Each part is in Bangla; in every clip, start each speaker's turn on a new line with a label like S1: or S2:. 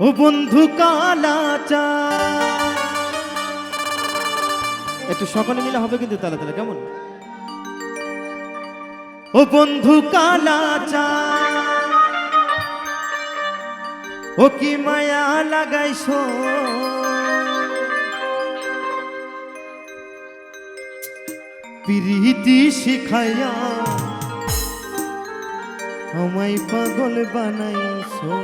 S1: ও বন্ধু কালাচা। একটু সকলে মিলে হবে কিন্তু তাহলে তাহলে কেমন? ও বন্ধু কালাচা। ও কি মায়া লাগাইছো? প্রীতি শিখাইয়া আমায় পাগল বানাইছো।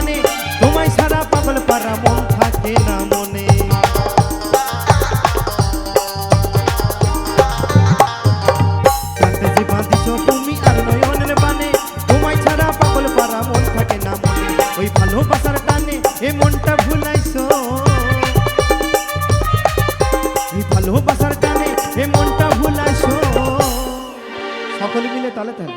S1: বানে তোমায় সারা পাগল পারা মন থাকে না মনে। তুমি আর নয়নের বানে, তোমায় ছাড়া পাগল মন মনে। মনটা ভুলাইছো। এই ভালোবাসার টানে সকলে মিলে তালে তালে।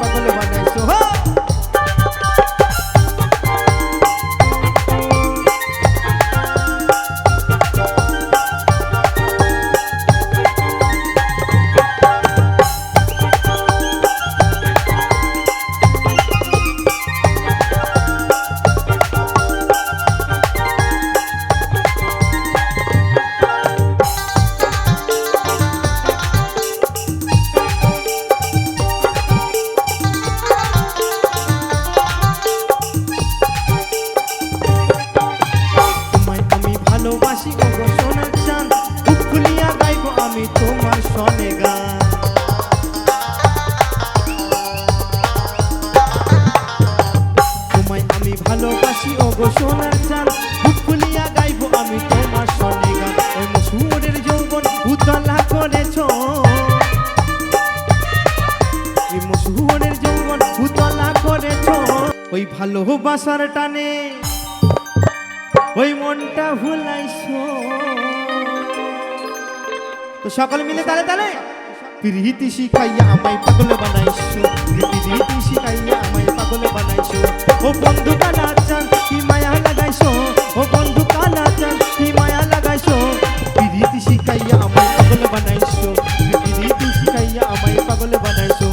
S1: তোমায় আমি ভালোবাসি ও গো সোনার চাঁদ। বুক খুলিয়া গাইবো আমি তোমার করেছ। ওই ভালোবাসার টানে ওই মনটা ভুলাইছো। তো সকলে মিলে তালে তালে। প্রীতি শিখাইয়া আমায় পাগল বানাইছো। প্রীতি শিখাইয়া আমায় পাগল বানাইছো। ও বন্ধু কালা চান কি মায়া লাগাইছো? ও বন্ধু কালা চান কি মায়া লাগাইছো? প্রীতি শিখাইয়া আমায় পাগল বানাইছো। প্রীতি শিখাইয়া আমায় পাগল বানাইছো।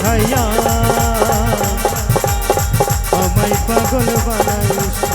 S1: ছায়া আমায় পাগল বানাইস